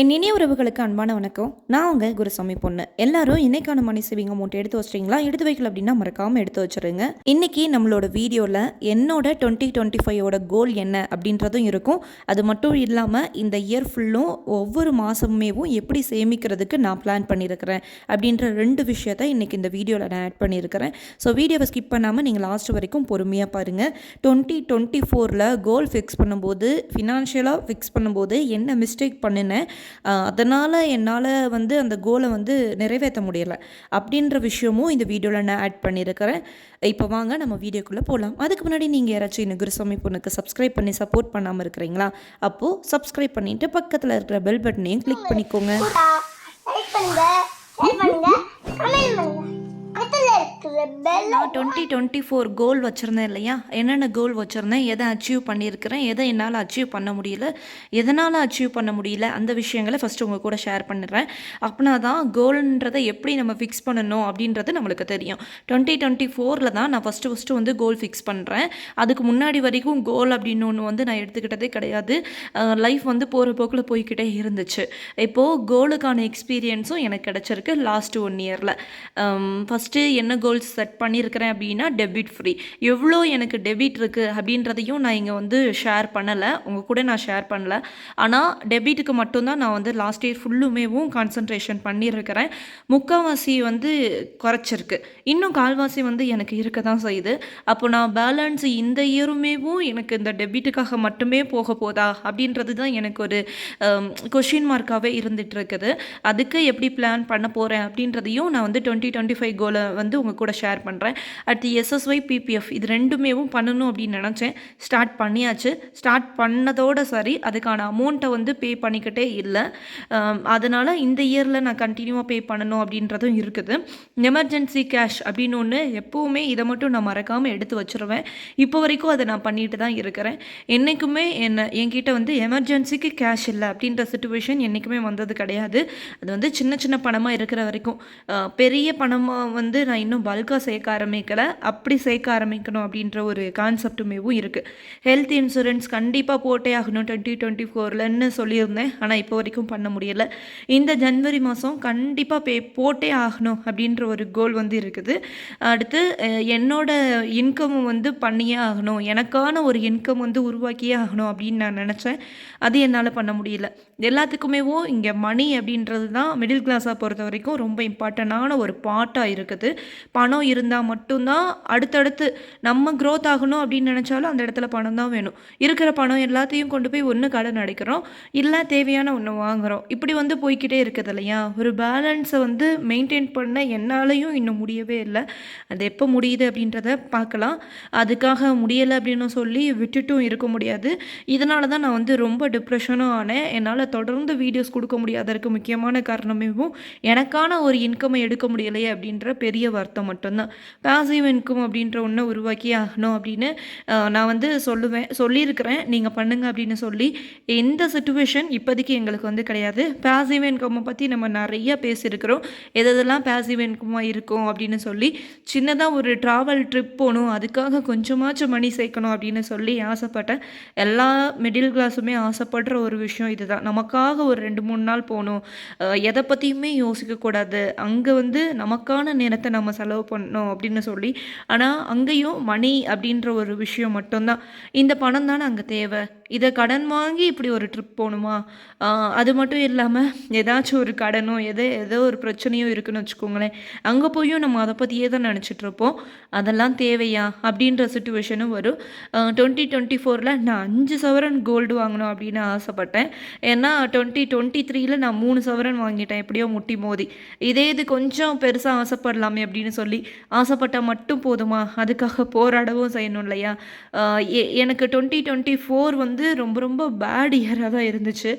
என் இனிய உறவுகளுக்கு அன்பான வணக்கம். நான் உங்கள் குருசாமி பொண்ணு. எல்லாரும் இன்னைக்கான மணி சேவிங் அமௌண்ட் எடுத்து வச்சிட்டீங்களா? எடுத்து வைக்கல அப்படின்னா மறக்காமல் எடுத்து வச்சிருங்க. இன்னைக்கு நம்மளோட வீடியோவில் என்னோட டுவெண்ட்டி டுவெண்ட்டி ஃபைவோட கோல் என்ன அப்படின்றதும் இருக்கும். அது மட்டும் இல்லாமல் இந்த இயர் ஃபுல்லும் ஒவ்வொரு மாதமேவும் எப்படி சேமிக்கிறதுக்கு நான் பிளான் பண்ணியிருக்கிறேன் அப்படின்ற ரெண்டு விஷயத்த இன்னைக்கு இந்த வீடியோவில் நான் ஆட் பண்ணியிருக்கிறேன் ஸோ வீடியோவை ஸ்கிப் பண்ணாமல் நீங்கள் லாஸ்ட் வரைக்கும் பொறுமையாக பாருங்கள் டுவெண்ட்டி டுவெண்ட்டி ஃபோரில் கோல் ஃபிக்ஸ் பண்ணும்போது ஃபினான்ஷியலாக ஃபிக்ஸ் பண்ணும்போது என்ன மிஸ்டேக் பண்ணினேன்? அதனால் என்னால் வந்து அந்த கோலை வந்து நிறைவேற்ற முடியலை. அப்படின்ற விஷயமும் இந்த வீடியோவில் நான் ஆட் பண்ணியிருக்கிறேன். இப்போ வாங்க நம்ம வீடியோக்குள்ளே போகலாம் அதுக்கு முன்னாடி நீங்கள் யாராச்சும் இந்த குருசாமி பொண்ணுக்கு சப்ஸ்கிரைப் பண்ணி சப்போர்ட் பண்ணாமல் இருக்கிறீங்களா? அப்போது சப்ஸ்கிரைப் பண்ணிவிட்டு பக்கத்தில் இருக்கிற பெல் பட்டனையும் கிளிக் பண்ணிக்கோங்க. நான் டுவெண்ட்டி டுவெண்ட்டி ஃபோர் கோல் வச்சுருந்தேன் இல்லையா? என்னென்ன கோல் வச்சுருந்தேன்? எதை அச்சீவ் பண்ணியிருக்கிறேன்? எதை என்னால் அச்சீவ் பண்ண முடியல? எதனால் அச்சீவ் பண்ண முடியல? அந்த விஷயங்களை ஃபஸ்ட்டு உங்கள் கூட ஷேர் பண்ணிடுறேன். அப்படின்னா தான் கோல்ன்றதை எப்படி நம்ம ஃபிக்ஸ் பண்ணணும் அப்படின்றது நம்மளுக்கு தெரியும். டுவெண்ட்டி டுவெண்ட்டி ஃபோரில் தான் நான் ஃபஸ்ட்டு ஃபஸ்ட்டு வந்து கோல் ஃபிக்ஸ் பண்ணுறேன் அதுக்கு முன்னாடி வரைக்கும் கோல் அப்படின்னு ஒன்று வந்து நான் எடுத்துக்கிட்டதே கிடையாது. லைஃப் வந்து போகிற போக்கில் போய்கிட்டே இருந்துச்சு. இப்போது கோலுக்கான எக்ஸ்பீரியன்ஸும் எனக்கு கிடச்சிருக்கு லாஸ்ட் ஒன் இயரில் ஃபஸ்ட்டு என்ன கோல்ஸ் செட் பண்ணியிருக்கிறேன் அப்படின்னா டெபிட் ஃப்ரீ எவ்வளோ எனக்கு டெபிட் இருக்குது அப்படின்றதையும் நான் இங்கே வந்து ஷேர் பண்ணலை. உங்கள் கூட நான் ஷேர் பண்ணல. ஆனால் டெபிட்டுக்கு மட்டும்தான் நான் வந்து லாஸ்ட் இயர் ஃபுல்லுமேவும் கான்சன்ட்ரேஷன் பண்ணியிருக்கிறேன் முக்கால்வாசி வந்து குறைச்சிருக்கு. இன்னும் கால்வாசி வந்து எனக்கு இருக்க தான் செய்யுது. அப்போ நான் பேலன்ஸ் இந்த இயருமேவும் எனக்கு இந்த டெபிட்டுக்காக மட்டுமே போக போதா அப்படின்றது தான் எனக்கு ஒரு கொஷின் மார்க்காகவே இருந்துகிட்டு இருக்குது. அதுக்கு எப்படி பிளான் பண்ண போகிறேன் அப்படின்றதையும் நான் வந்து டுவெண்ட்டி டுவெண்ட்டி ஃபைவ் கோலை வந்து உங்கள் கூட ஷேர் பண்ணுறேன் அடுத்து எஸ்எஸ்ஒய் பிபிஎஃப் இது ரெண்டுமேவும் பண்ணணும் அப்படின்னு நினச்சேன். ஸ்டார்ட் பண்ணியாச்சு. ஸ்டார்ட் பண்ணதோட சரி அதுக்கான அமௌண்ட்டை வந்து பே பண்ணிக்கிட்டே இல்லை. அதனால் இந்த இயரில் நான் கண்டினியூவாக பே பண்ணணும் அப்படின்றதும் இருக்குது. எமர்ஜென்சி கேஷ் அப்படின்னு ஒன்று எப்போவுமே இதை மட்டும் நான் மறக்காமல் எடுத்து வச்சுருவேன். இப்போ வரைக்கும் அதை நான் பண்ணிட்டு தான் இருக்கிறேன். என்றைக்குமே என்ன என்கிட்ட வந்து எமர்ஜென்சிக்கு கேஷ் இல்லை அப்படின்ற சுச்சுவேஷன் என்றைக்குமே வந்தது கிடையாது. அது வந்து சின்ன சின்ன பணமாக இருக்கிற வரைக்கும். பெரிய பணமாக வந்து நான் இன்னும் பல்காக சேர்க்க ஆரம்பிக்கலை? அப்படி சேர்க்க ஆரம்பிக்கணும் அப்படின்ற ஒரு கான்செப்ட்டுமேவும் இருக்குது ஹெல்த் இன்சூரன்ஸ் கண்டிப்பாக போட்டே ஆகணும் டுவெண்ட்டி டுவெண்ட்டி ஃபோர்லன்னு சொல்லியிருந்தேன். ஆனால் இப்போ வரைக்கும் பண்ண முடியலை. இந்த ஜனவரி மாதம் கண்டிப்பாக பே போட்டே ஆகணும் அப்படின்ற ஒரு கோல் வந்து இருக்குது. அடுத்து என்னோட இன்கமும் வந்து பண்ணியே ஆகணும். எனக்கான ஒரு இன்கம் வந்து உருவாக்கியே ஆகணும் அப்படின்னு நான் நினச்சேன். அது என்னால் பண்ண முடியல. எல்லாத்துக்குமேவோ இங்கே மணி அப்படின்றது தான் மிடில் கிளாஸாக பொறுத்த வரைக்கும் ரொம்ப இம்பார்ட்டண்டான ஒரு பார்ட்டாக இருக்குது. பணம் இருந்தால் மட்டும்தான் அடுத்தடுத்து நம்ம க்ரோத் ஆகணும் அப்படின்னு நினச்சாலும் அந்த இடத்துல பணம் தான் வேணும். இருக்கிற பணம் எல்லாத்தையும் கொண்டு போய் ஒன்று கடன் அடைக்கிறோம் இல்லை தேவையான ஒன்று வாங்குகிறோம் இப்படி வந்து போய்க்கிட்டே இருக்குது இல்லையா? ஒரு பேலன்ஸை வந்து மெயின்டைன் பண்ண என்னாலையும் இன்னும் முடியவே இல்லை. அது எப்போ முடியுது அப்படின்றத பார்க்கலாம். அதுக்காக முடியலை அப்படின்னு சொல்லி விட்டுட்டும் இருக்க முடியாது. இதனால தான் நான் வந்து ரொம்ப டிப்ரெஷனும் ஆனேன். என்னால் தொடர்ந்து வீடியோஸ் கொடுக்க முடியாததற்கு முக்கியமான காரணமேவும் எனக்கான ஒரு இன்கமை எடுக்க முடியலையே அப்படின்ற பெரிய வருத்தம் மட்டும் தான் பாசிவ் இன்கம் அப்படின்ற ஒன்றை உருவாக்கி ஆகணும் அப்படின்னு நான் வந்து சொல்லுவேன் சொல்லியிருக்கிறேன். நீங்கள் பண்ணுங்க அப்படின்னு சொல்லி எந்த சுச்சுவேஷன் இப்போதைக்கு எங்களுக்கு வந்து கிடையாது. பாசிவ் இன்கம்மை பற்றி நம்ம நிறைய பேசியிருக்கிறோம். எதெல்லாம் பாசிவ் இன்கமாக இருக்கும் அப்படின்னு சொல்லி சின்னதாக ஒரு ட்ராவல் ட்ரிப் போகணும் அதுக்காக கொஞ்சமாச்சும் மணி சேர்க்கணும் அப்படின்னு சொல்லி ஆசைப்பட்டேன். எல்லா மிடில் கிளாஸுமே ஆசைப்படுற ஒரு விஷயம் இதுதான். நமக்காக ஒரு ரெண்டு மூணு நாள் போகணும். எதை பற்றியுமே யோசிக்கக்கூடாது. அங்கே வந்து நமக்கான நேரத்தை நம்ம செலவு பண்ணணும். அப்படின்னு சொல்லி. ஆனால் அங்கேயும் மணி அப்படின்ற ஒரு விஷயம் மட்டும்தான். இந்த பணம் தானே அங்கே தேவை? இதை கடன் வாங்கி இப்படி ஒரு ட்ரிப் போகணுமா? அது மட்டும் இல்லாமல் ஏதாச்சும் ஒரு கடனோ எதோ ஏதோ ஒரு பிரச்சனையோ இருக்குன்னு வச்சுக்கோங்களேன். அங்கே போயும் நம்ம அதை பற்றியே தான் நினச்சிட்ருப்போம் அதெல்லாம் தேவையா? அப்படின்ற சுச்சுவேஷனும் வரும். டுவெண்ட்டி டுவெண்ட்டி ஃபோரில் நான் அஞ்சு சவரன் கோல்டு வாங்கணும் அப்படின்னு ஆசைப்பட்டேன். ஏன்னா டுவெண்ட்டி டுவெண்ட்டி த்ரீயில் நான் மூணு சவரன் வாங்கிட்டேன். எப்படியோ முட்டி மோதி. இதே இது கொஞ்சம் பெருசாக ஆசைப்படலாமே அப்படின்னு சொல்லி ஆசைப்பட்டால் மட்டும் போதுமா? அதுக்காக போராடவும் செய்யணும் இல்லையா? எனக்கு டுவெண்ட்டி டுவெண்ட்டி ஃபோர் வந்து ரொம்ப ரொம்ப பேட் இயராக தான் இருந்துச்சு.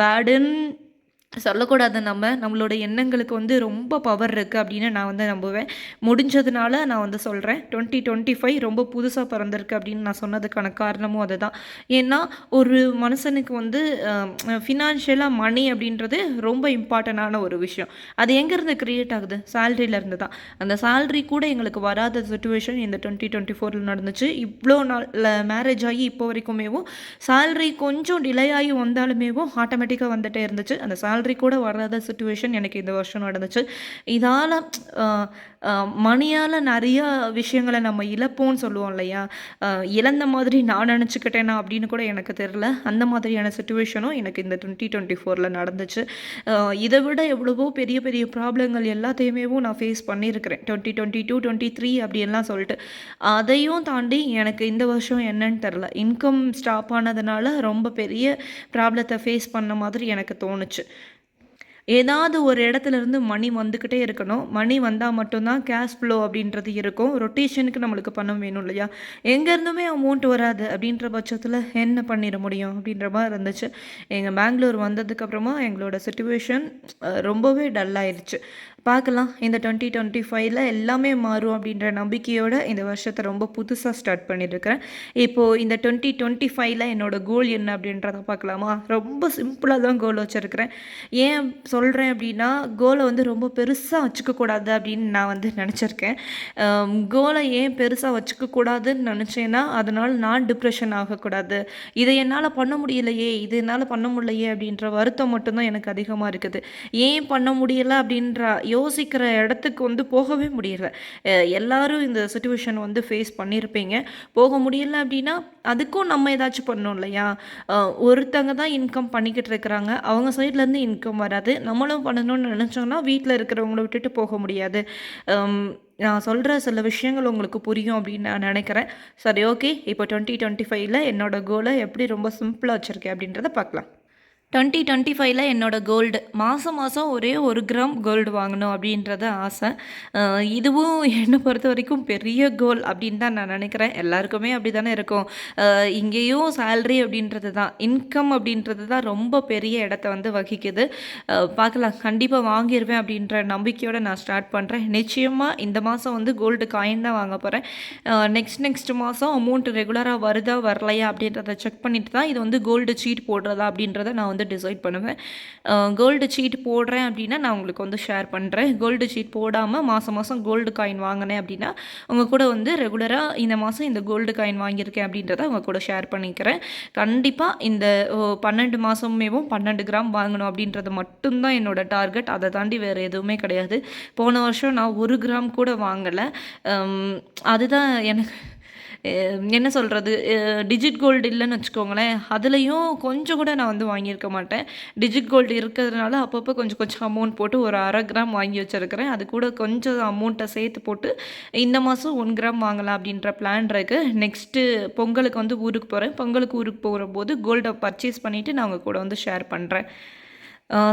பேடுன்னு சொல்லக்கூடாது நம்ம. நம்மளோட எண்ணங்களுக்கு வந்து ரொம்ப பவர் இருக்குது அப்படின்னு நான் வந்து நம்புவேன். முடிஞ்சதுனால நான் வந்து சொல்கிறேன் டுவெண்ட்டி டுவெண்ட்டி ஃபைவ் ரொம்ப புதுசாக பிறந்திருக்கு அப்படின்னு நான் சொன்னதுக்கான காரணமும் அதுதான். ஏன்னா ஒரு மனுஷனுக்கு வந்து ஃபினான்ஷியலாக மணி அப்படின்றது ரொம்ப இம்பார்ட்டண்டான ஒரு விஷயம். அது எங்கேருந்து க்ரியேட் ஆகுது? சேல்ரியிலேருந்து தான். அந்த சேல்ரி கூட எங்களுக்கு வராத சுச்சுவேஷன் இந்த டுவெண்ட்டி டுவெண்ட்டி ஃபோரில் நடந்துச்சு. இவ்வளோ நாள் மேரேஜ் ஆகி இப்போ வரைக்குமேவும் சேல்ரி கொஞ்சம் டிலே ஆகி வந்தாலுமேவும் ஆட்டோமேட்டிக்காக வந்துட்டே இருந்துச்சு. அந்த சேல்ரி கூட வராத சுச்சுவேஷன் எனக்கு இந்த வருஷம் நடந்துச்சு. இதால் மணியால் நிறையா விஷயங்களை நம்ம இழப்போம்னு சொல்லுவோம் இல்லையா? இழந்த மாதிரி நான் நினச்சிக்கிட்டேனா அப்படின்னு கூட எனக்கு தெரில அந்த மாதிரியான சுச்சுவேஷனும் எனக்கு இந்த டுவெண்ட்டி டுவெண்ட்டி ஃபோரில் நடந்துச்சு இதை விட எவ்வளவோ பெரிய பெரிய ப்ராப்ளங்கள் எல்லாத்தையுமே நான் ஃபேஸ் பண்ணியிருக்கிறேன். Twenty twenty two twenty three அப்படின்லாம் சொல்லிட்டு. அதையும் தாண்டி எனக்கு இந்த வருஷம் என்னன்னு தெரில இன்கம் ஸ்டாப் ஆனதுனால ரொம்ப பெரிய ப்ராப்ளத்தை ஃபேஸ் பண்ண மாதிரி எனக்கு தோணுச்சு. ஏதாவது ஒரு இடத்துல இருந்து மணி வந்துக்கிட்டே இருக்கணும். மணி வந்தால் மட்டும்தான் கேஷ் ஃப்ளோ அப்படின்றது இருக்கும். ரொட்டேஷனுக்கு நம்மளுக்கு பணம் வேணும் இல்லையா? எங்கேருந்துமே அமௌண்ட் வராது அப்படின்ற பட்சத்தில் என்ன பண்ணிட முடியும் அப்படின்ற மாதிரி இருந்துச்சு. எங்கள் பெங்களூர் வந்ததுக்கப்புறமா எங்களோட சுச்சுவேஷன் ரொம்பவே டல்லாயிருச்சு பார்க்கலாம். இந்த டுவெண்ட்டி டுவெண்ட்டி ஃபைவ்ல எல்லாமே மாறும் அப்படின்ற நம்பிக்கையோட இந்த வருஷத்தை ரொம்ப புதுசாக ஸ்டார்ட் பண்ணியிருக்கிறேன் இப்போது இந்த டுவெண்ட்டி டுவெண்ட்டி ஃபைவ்ல என்னோட கோல் என்ன அப்படின்றத பார்க்கலாமா? ரொம்ப சிம்பிளாக தான் கோல் வச்சுருக்கிறேன். ஏன் சொல்கிறேன் அப்படின்னா கோலை வந்து ரொம்ப பெருசாக வச்சுக்கக்கூடாது அப்படின்னு நான் வந்து நினச்சிருக்கேன். கோலை ஏன் பெருசாக வச்சுக்கக்கூடாதுன்னு நினச்சேன்னா அதனால் நான் டிப்ரெஷன் ஆகக்கூடாது. இதை என்னால் பண்ண முடியலையே இது என்னால் பண்ண முடியலையே அப்படின்ற வருத்தம் மட்டும்தான் எனக்கு அதிகமாக இருக்குது. ஏன் பண்ண முடியலை அப்படின்ற யோசிக்கிற இடத்துக்கு வந்து போகவே முடியல. எல்லாரும் இந்த சுச்சுவேஷன் வந்து ஃபேஸ் பண்ணியிருப்பீங்க போக முடியல அப்படின்னா அதுக்கும் நம்ம ஏதாச்சும் பண்ணணும் இல்லையா? ஒருத்தங்க தான் இன்கம் பண்ணிக்கிட்டு இருக்கிறாங்க. அவங்க சைட்லேருந்து இன்கம் வராது. நம்மளும் பண்ணணும்னு நினச்சோன்னா வீட்டில் இருக்கிறவங்கள விட்டுட்டு போக முடியாது. நான் சொல்கிற சில விஷயங்கள் உங்களுக்கு புரியும் அப்படின்னு நான் நினைக்கிறேன். சரி ஓகே இப்போ டுவெண்ட்டி டுவெண்ட்டி ஃபைவ்ல என்னோட கோலை எப்படி ரொம்ப சிம்பிளாக வச்சுருக்கேன் அப்படின்றத பார்க்கலாம். டுவெண்ட்டி டுவெண்ட்டி ஃபைவ்ல என்னோட கோல்டு மாதம் மாதம் ஒரே ஒரு கிராம் கோல்டு வாங்கணும் அப்படின்றது ஆசை. இதுவும் என்னை பொறுத்த வரைக்கும் பெரிய கோல் அப்படின்னு தான் நான் நினைக்கிறேன். எல்லாருக்குமே அப்படி தானே இருக்கும் இங்கேயும் சேல்ரி அப்படின்றது தான். இன்கம் அப்படின்றது தான் ரொம்ப பெரிய இடத்த வந்து வகிக்குது. பார்க்கலாம். கண்டிப்பாக வாங்கிடுவேன் அப்படின்ற நம்பிக்கையோடு நான் ஸ்டார்ட் பண்ணுறேன் நிச்சயமாக இந்த மாதம் வந்து கோல்டு காயின் தான் வாங்க போகிறேன் நெக்ஸ்ட் நெக்ஸ்ட் மாதம் அமௌண்ட் ரெகுலராக வருதா வரலையா அப்படின்றத செக் பண்ணிட்டு தான் இது வந்து கோல்டு சீட் போடுறதா அப்படின்றத நான் வந்து டிசைட் பண்ணுவேன். கோல்டு சீட் போடுறேன் அப்படின்னா நான் உங்களுக்கு வந்து ஷேர் பண்ணுறேன் கோல்டு சீட் போடாமல் மாதம் மாதம் கோல்டு காயின் வாங்கினேன் அப்படின்னா உங்கள் கூட வந்து ரெகுலராக இந்த மாதம் இந்த கோல்டு காயின் வாங்கியிருக்கேன் அப்படின்றத உங்கள் கூட ஷேர் பண்ணிக்கிறேன். கண்டிப்பாக இந்த ஓ, பன்னெண்டு மாதமேவும் பன்னெண்டு கிராம் வாங்கணும் அப்படின்றது மட்டும்தான் என்னோட டார்கெட் அதை தாண்டி வேறு எதுவுமே கிடையாது. போன வருஷம் நான் ஒரு கிராம் கூட வாங்கலை. அதுதான் எனக்கு என்ன சொல்கிறது டிஜிட் கோல்டு இல்லைன்னு வச்சுக்கோங்களேன். அதுலேயும் கொஞ்சம் கூட நான் வந்து வாங்கியிருக்க மாட்டேன். டிஜிட் கோல்டு இருக்கிறதுனால அப்பப்போ கொஞ்சம் கொஞ்சம் அமௌண்ட் போட்டு ஒரு அரை கிராம் வாங்கி வச்சுருக்கிறேன். அது கூட கொஞ்சம் அமௌண்ட்டை சேர்த்து போட்டு இந்த மாதம் ஒன் கிராம் வாங்கலாம் அப்படின்ற பிளான் இருக்குது நெக்ஸ்ட்டு பொங்கலுக்கு வந்து ஊருக்கு போகிறேன் பொங்கலுக்கு ஊருக்கு போகிற போது கோல்டை பர்ச்சேஸ் பண்ணிவிட்டு நான் உங்கள் கூட வந்து ஷேர் பண்ணுறேன்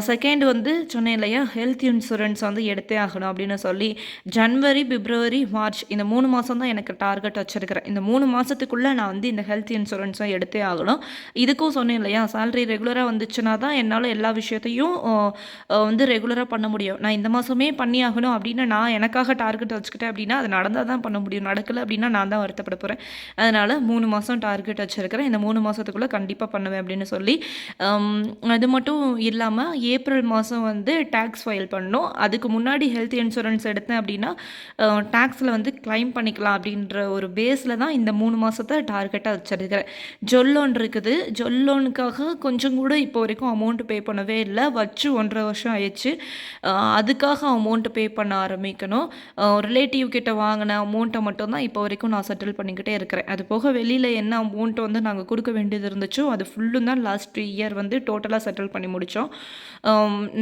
செகண்ட் வந்து சொன்னேன் இல்லையா? ஹெல்த் இன்சூரன்ஸ் வந்து எடுத்தே ஆகணும் அப்படின்னு சொல்லி ஜனவரி பிப்ரவரி மார்ச் இந்த மூணு மாதம் தான் எனக்கு டார்கெட் வச்சுருக்கிறேன். இந்த மூணு மாதத்துக்குள்ளே நான் வந்து இந்த ஹெல்த் இன்சூரன்ஸை எடுத்தே ஆகணும். இதுக்கும் சொன்னேன் இல்லையா? சேலரி ரெகுலராக வந்துச்சுன்னா தான் என்னால் எல்லா விஷயத்தையும் வந்து ரெகுலராக பண்ண முடியும். நான் இந்த மாதமே பண்ணி ஆகணும் அப்படின்னு நான் எனக்காக டார்கெட் வச்சுக்கிட்டேன் அப்படின்னா அது நடந்தால் தான் பண்ண முடியும். நடக்கலை அப்படின்னா நான் தான் வருத்தப்பட போகிறேன் அதனால் மூணு மாதம் டார்கெட் வச்சுருக்கிறேன். இந்த மூணு மாதத்துக்குள்ளே கண்டிப்பாக பண்ணுவேன் அப்படின்னு சொல்லி அது மட்டும் இல்லாமல் ஏப்ரல் மாதம் வந்து டேக்ஸ் ஃபைல் பண்ணணும். அதுக்கு முன்னாடி ஹெல்த் இன்சூரன்ஸ் எடுத்தேன் அப்படின்னா டேக்ஸில் வந்து க்ளைம் பண்ணிக்கலாம் அப்படின்ற ஒரு பேஸில் தான் இந்த மூணு மாதத்தை டார்கெட்டாக வச்சுருக்கிறேன். ஜொல் லோன் இருக்குது. ஜொல் லோனுக்காக கொஞ்சம் கூட இப்போ வரைக்கும் அமௌண்ட் பே பண்ணவே இல்லை. வச்சு ஒன்றரை வருஷம் ஆயிடுச்சு. அதுக்காக அமௌண்ட் பே பண்ண ஆரம்பிக்கணும். ரிலேட்டிவ் கிட்ட வாங்கின அமௌண்ட்டை மட்டும்தான் இப்போ வரைக்கும் நான் செட்டில் பண்ணிக்கிட்டே இருக்கிறேன். அது போக வெளியில் என்ன அமௌண்ட் வந்து நாங்கள் கொடுக்க வேண்டியது இருந்துச்சோ அது ஃபுல்லும் தான் லாஸ்ட் இயர் வந்து டோட்டலாக செட்டில் பண்ணி முடித்தோம்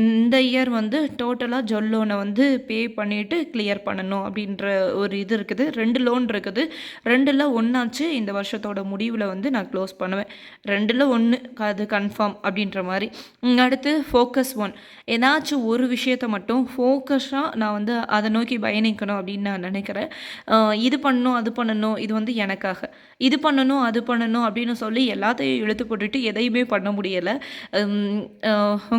இந்த இயர் வந்து டோட்டலாக ஜொல் லோனை வந்து பே பண்ணிவிட்டு கிளியர் பண்ணணும் அப்படின்ற ஒரு இது இருக்குது. ரெண்டு லோன் இருக்குது. ரெண்டில் ஒன்றாச்சு இந்த வருஷத்தோட முடிவில் வந்து நான் க்ளோஸ் பண்ணுவேன். ரெண்டில் ஒன்று அது கன்ஃபார்ம் அப்படின்ற மாதிரி. அடுத்து ஃபோக்கஸ் ஒன் ஏதாச்சும் ஒரு விஷயத்தை மட்டும் ஃபோக்கஸாக நான் வந்து அதை நோக்கி பயணிக்கணும் அப்படின்னு நான் நினைக்கிறேன். இது பண்ணணும் அது பண்ணணும் இது வந்து எனக்காக. இது பண்ணணும் அது பண்ணணும் அப்படின்னு சொல்லி எல்லாத்தையும் இழுத்து போட்டுட்டு எதையுமே பண்ண முடியலை.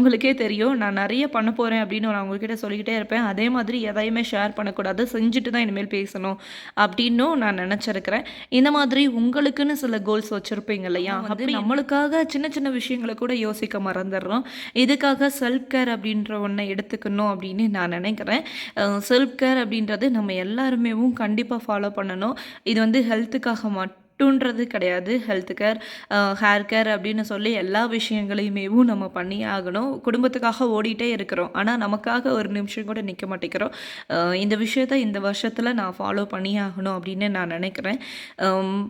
உங்களுக்கே தெரியும் நான் நிறைய பண்ண போகிறேன் அப்படின்னு நான் உங்ககிட்ட சொல்லிக்கிட்டே இருப்பேன். அதே மாதிரி எதையுமே ஷேர் பண்ணக்கூடாது. செஞ்சுட்டு தான் இனிமேல் பேசணும் அப்படின்னும் நான் நினச்சிருக்கிறேன். இந்த மாதிரி உங்களுக்குன்னு சில கோல்ஸ் வச்சுருப்பீங்க இல்லையா? அப்படி நம்மளுக்காக சின்ன சின்ன விஷயங்களை கூட யோசிக்க மறந்துடுறோம். இதுக்காக செல்ஃப் கேர் அப்படின்ற ஒன்றை எடுத்துக்கணும் அப்படின்னு நான் நினைக்கிறேன். செல்ஃப் கேர் அப்படின்றது நம்ம எல்லாருமேவும் கண்டிப்பாக ஃபாலோ பண்ணணும். இது வந்து ஹெல்த்துக்காக மட்டுன்றது கிடையாது. ஹெல்த் கேர் ஹேர் கேர் அப்படின்னு சொல்லி எல்லா விஷயங்களையுமேவும் நம்ம பண்ணி ஆகணும் குடும்பத்துக்காக ஓடிட்டே இருக்கிறோம். ஆனால் நமக்காக ஒரு நிமிஷம் கூட நிற்க மாட்டேங்கிறோம். இந்த விஷயத்த இந்த வருஷத்தில் நான் ஃபாலோ பண்ணி ஆகணும் அப்படின்னு நான் நினைக்கிறேன்.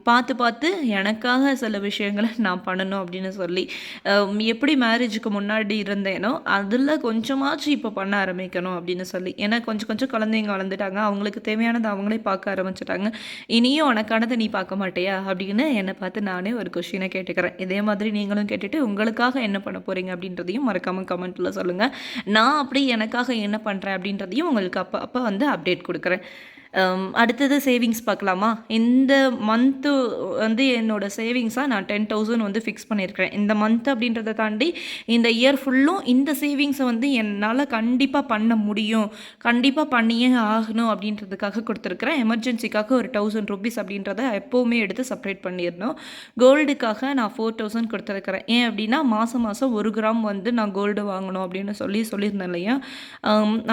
பார்த்து பார்த்து எனக்காக சில விஷயங்களை நான் பண்ணணும் அப்படின்னு சொல்லி. எப்படி மேரேஜுக்கு முன்னாடி இருந்தேனோ அதில் கொஞ்சமாச்சும் இப்போ பண்ண ஆரம்பிக்கணும் அப்படின்னு சொல்லி. ஏன்னா கொஞ்சம் கொஞ்சம் குழந்தைங்க வளர்ந்துட்டாங்க. அவங்களுக்கு தேவையானதை அவங்களே பார்க்க ஆரம்பிச்சிட்டாங்க. இனியும் உனக்கானதை நீ பார்க்க மாட்டியா? அப்படின்னு என்னை பார்த்து நானே ஒரு கொஷினை கேட்டுக்கிறேன். இதே மாதிரி நீங்களும் கேட்டுட்டு உங்களுக்காக என்ன பண்ண போகிறீங்க அப்படின்றதையும் மறக்காமல் கமெண்ட்டில் சொல்லுங்கள் நான் அப்படி எனக்காக என்ன பண்ணுறேன் அப்படின்றதையும் உங்களுக்கு அப்போ அப்போ வந்து அப்டேட் கொடுக்குறேன். அடுத்தது சேவிங்ஸ் பார்க்கலாமா? இந்த மந்த்து வந்து என்னோட சேவிங்ஸாக நான் டென் தௌசண்ட் வந்து ஃபிக்ஸ் பண்ணியிருக்கிறேன். இந்த மந்த் அப்படின்றத தாண்டி இந்த இயர் ஃபுல்லும் இந்த சேவிங்ஸை வந்து என்னால் கண்டிப்பாக பண்ண முடியும். கண்டிப்பாக பண்ணியே ஆகணும் அப்படின்றதுக்காக கொடுத்துருக்குறேன். எமர்ஜென்சிக்காக ஒரு தௌசண்ட் ருபீஸ் அப்படின்றத எப்போவுமே எடுத்து செப்பரேட் பண்ணிடணும். கோல்டுக்காக நான் ஃபோர் தௌசண்ட் கொடுத்துருக்குறேன். ஏன் அப்படின்னா மாதம் மாதம் ஒரு கிராம் வந்து நான் கோல்டு வாங்கணும் அப்படின்னு சொல்லி சொல்லியிருந்தேன் இல்லையா?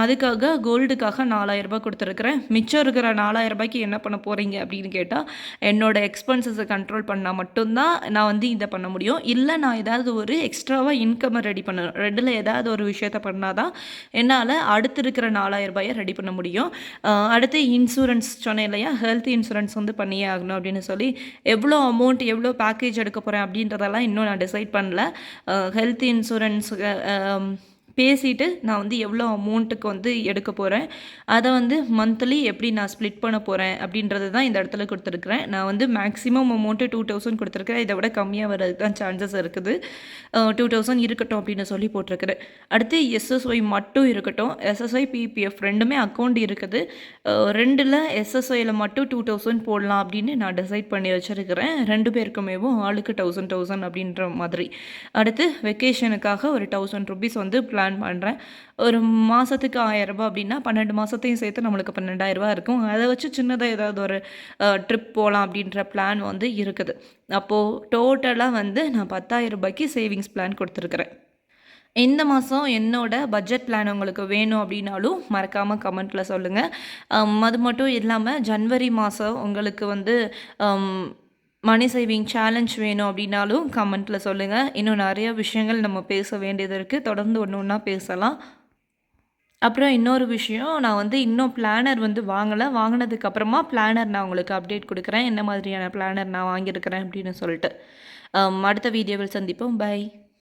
அதுக்காக கோல்டுக்காக நாலாயிரம் ரூபாய் கொடுத்துருக்குறேன். மிச்சம் இருக்கிற நாலாயிரம் ரூபாய்க்கு என்ன பண்ண போகிறீங்க அப்படின்னு கேட்டால் என்னோட எக்ஸ்பென்சஸை கண்ட்ரோல் பண்ணால் மட்டும்தான் நான் வந்து இதை பண்ண முடியும். இல்லை நான் ஏதாவது ஒரு எக்ஸ்ட்ராவாக இன்கம்மை ரெடி பண்ணணும் ரெண்டில் ஏதாவது ஒரு விஷயத்த பண்ணால் தான் என்னால் அடுத்து இருக்கிற நாலாயிரம் ரூபாயை ரெடி பண்ண முடியும். அடுத்து இன்சூரன்ஸ் சொன்னேன் இல்லையா? ஹெல்த் இன்சூரன்ஸ் வந்து பண்ணியே ஆகணும் அப்படின்னு சொல்லி எவ்வளோ அமௌண்ட் எவ்வளோ பேக்கேஜ் எடுக்க போகிறேன் அப்படின்றதெல்லாம் இன்னும் நான் டிசைட் பண்ணல. ஹெல்த் இன்சூரன்ஸ் பேசிட்டு நான் வந்து எவ்வளோ அமௌண்ட்டுக்கு வந்து எடுக்க போகிறேன் அதை வந்து மந்த்லி எப்படி நான் ஸ்ப்ளிட் பண்ண போகிறேன் அப்படின்றது தான் இந்த இடத்துல கொடுத்துருக்குறேன். நான் வந்து மேக்ஸிமம் அமௌண்ட்டு டூ தௌசண்ட் கொடுத்துருக்குறேன். இதை விட கம்மியாக வரதுக்கு தான் சான்சஸ் இருக்குது. டூ தௌசண்ட் இருக்கட்டும் அப்படின்னு சொல்லி போட்டிருக்கிறேன். அடுத்து எஸ்எஸ்ஒய் மட்டும் இருக்கட்டும். எஸ்எஸ்ஒய் பிபிஎஃப் ரெண்டுமே அக்கௌண்ட் இருக்குது. ரெண்டில் எஸ்எஸ்ஒயில் மட்டும் டூ தௌசண்ட் போடலாம் அப்படின்னு நான் டிசைட் பண்ணி வச்சுருக்கிறேன். ரெண்டு பேருக்குமேவும் ஆளுக்கு தௌசண்ட் தௌசண்ட் அப்படின்ற மாதிரி. அடுத்து வெக்கேஷனுக்காக ஒரு தௌசண்ட் ருபீஸ் வந்து பிளான் பண்ணுறேன் ஒரு மாதத்துக்கு ஆயிரரூபா அப்படின்னா பன்னெண்டு மாதத்தையும் சேர்த்து நம்மளுக்கு பன்னெண்டாயிரம் ரூபாய் இருக்கும். அதை வச்சு சின்னதாக ஏதாவது ஒரு ட்ரிப் போகலாம் அப்படின்ற பிளான் வந்து இருக்குது. அப்போது டோட்டலாக வந்து நான் பத்தாயிரம் ரூபாய்க்கு சேவிங்ஸ் பிளான் கொடுத்துருக்குறேன். இந்த மாதம் என்னோட பட்ஜெட் பிளான் உங்களுக்கு வேணும் அப்படின்னாலும் மறக்காமல் கமெண்ட்டில் சொல்லுங்கள் அது மட்டும் இல்லாமல் ஜனவரி மாதம் உங்களுக்கு வந்து மணி சேவிங் சேலஞ்ச் வேணும் அப்படின்னாலும் கமெண்ட்டில் சொல்லுங்கள் இன்னும் நிறைய விஷயங்கள் நம்ம பேச வேண்டியது இருக்குது தொடர்ந்து ஒன்று ஒன்றா பேசலாம். அப்புறம் இன்னொரு விஷயம் நான் வந்து இன்னும் பிளானர் வந்து வாங்கலை. வாங்கினதுக்கப்புறமா பிளானர் நான் உங்களுக்கு அப்டேட் கொடுக்குறேன். என்ன மாதிரியான பிளானர் நான் வாங்கியிருக்கிறேன் அப்படின்னு சொல்லிட்டு. அடுத்த வீடியோவில் சந்திப்போம். பை